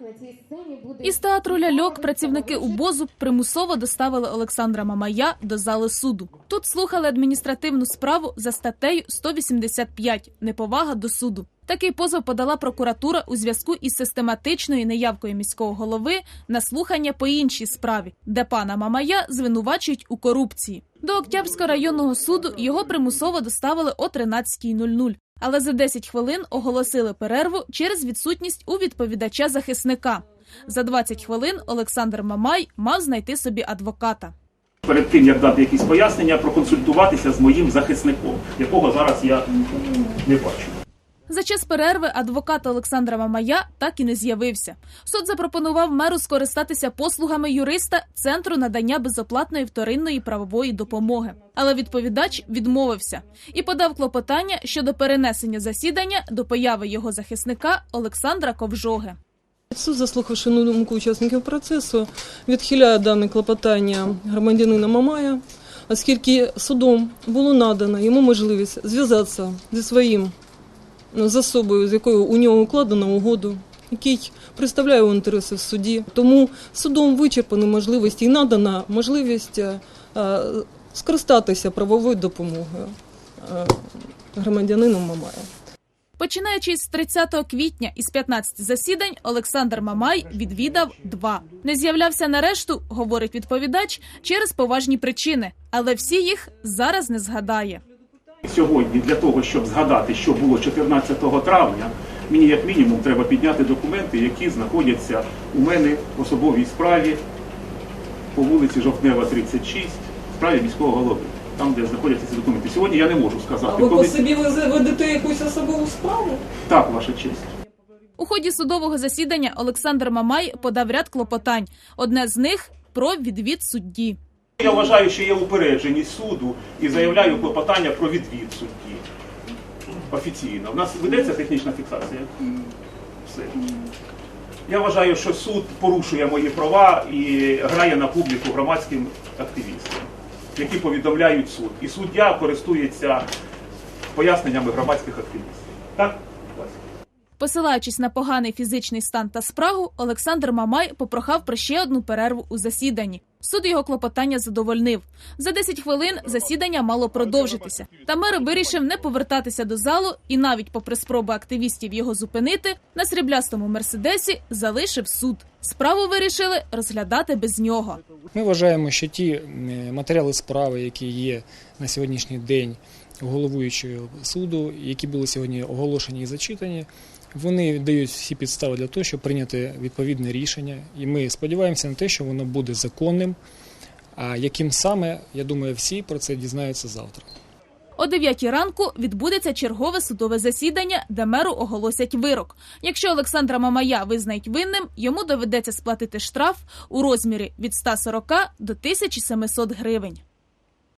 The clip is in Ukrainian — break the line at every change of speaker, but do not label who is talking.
на цій сцені буде
Із театру ляльок працівники УБОЗу примусово доставили Олександра Мамая до зали суду. Тут слухали адміністративну справу за статтею 185 «Неповага до суду». Такий позов подала прокуратура у зв'язку із систематичною неявкою міського голови на слухання по іншій справі, де пана Мамая звинувачують у корупції. До Октябрського районного суду його примусово доставили о 13.00. Але за 10 хвилин оголосили перерву через відсутність у відповідача захисника. За 20 хвилин Олександр Мамай мав знайти собі адвоката.
перед тим як дати якісь пояснення, проконсультуватися з моїм захисником, якого зараз я не бачу.
За час перерви адвокат Олександра Мамая так і не з'явився. Суд запропонував меру скористатися послугами юриста Центру надання безоплатної вторинної правової допомоги. Але відповідач відмовився і подав клопотання щодо перенесення засідання до появи його захисника Олександра Ковжоги.
Суд, заслухавши думку учасників процесу, відхиляє дане клопотання громадянина Мамая, оскільки судом було надано йому можливість зв'язатися зі своїм з особою, з якою у нього укладено угоду, який представляє інтереси в суді. Тому судом вичерпані можливості і надана можливість е, е, скористатися правовою допомогою е, громадянину Мамая.
Починаючи з 30 квітня із 15 засідань, Олександр Мамай відвідав два. Не з'являвся на решту, говорить відповідач, через поважні причини, але всі їх зараз не згадає.
Сьогодні для того, щоб згадати, що було 14 травня, мені як мінімум треба підняти документи, які знаходяться у мене в особовій справі по вулиці Жовтнева, 36, в справі міського голови, там, де знаходяться ці документи. Сьогодні я не можу
А
сказати,
ви по собі ви ведете якусь особову справу?
так, ваша честь.
У ході судового засідання Олександр Мамай подав ряд клопотань. Одне з них про відвід судді.
Я вважаю, що є упередженість суду і заявляю клопотання про відвід судді. Офіційно. У нас ведеться технічна фіксація. Все. Я вважаю, що суд порушує мої права і грає на публіку громадським активістам, які повідомляють суд. І суддя користується поясненнями громадських активістів. Так?
Посилаючись на поганий фізичний стан та спрагу, Олександр Мамай попрохав про ще одну перерву у засіданні. Суд його клопотання задовольнив. За 10 хвилин засідання мало продовжитися. Та мер вирішив не повертатися до залу і навіть попри спроби активістів його зупинити, на сріблястому мерседесі залишив суд. Справу вирішили розглядати без нього.
Ми вважаємо, що ті матеріали справи, які є на сьогоднішній день головуючого суду, які були сьогодні оголошені і зачитані, вони дають всі підстави для того, щоб прийняти відповідне рішення. І ми сподіваємося на те, що воно буде законним. А яким саме, я думаю, всі про це дізнаються завтра.
О 9 ранку відбудеться чергове судове засідання, де меру оголосять вирок. Якщо Олександра Мамая визнають винним, йому доведеться сплатити штраф у розмірі від 140 до 1700 гривень.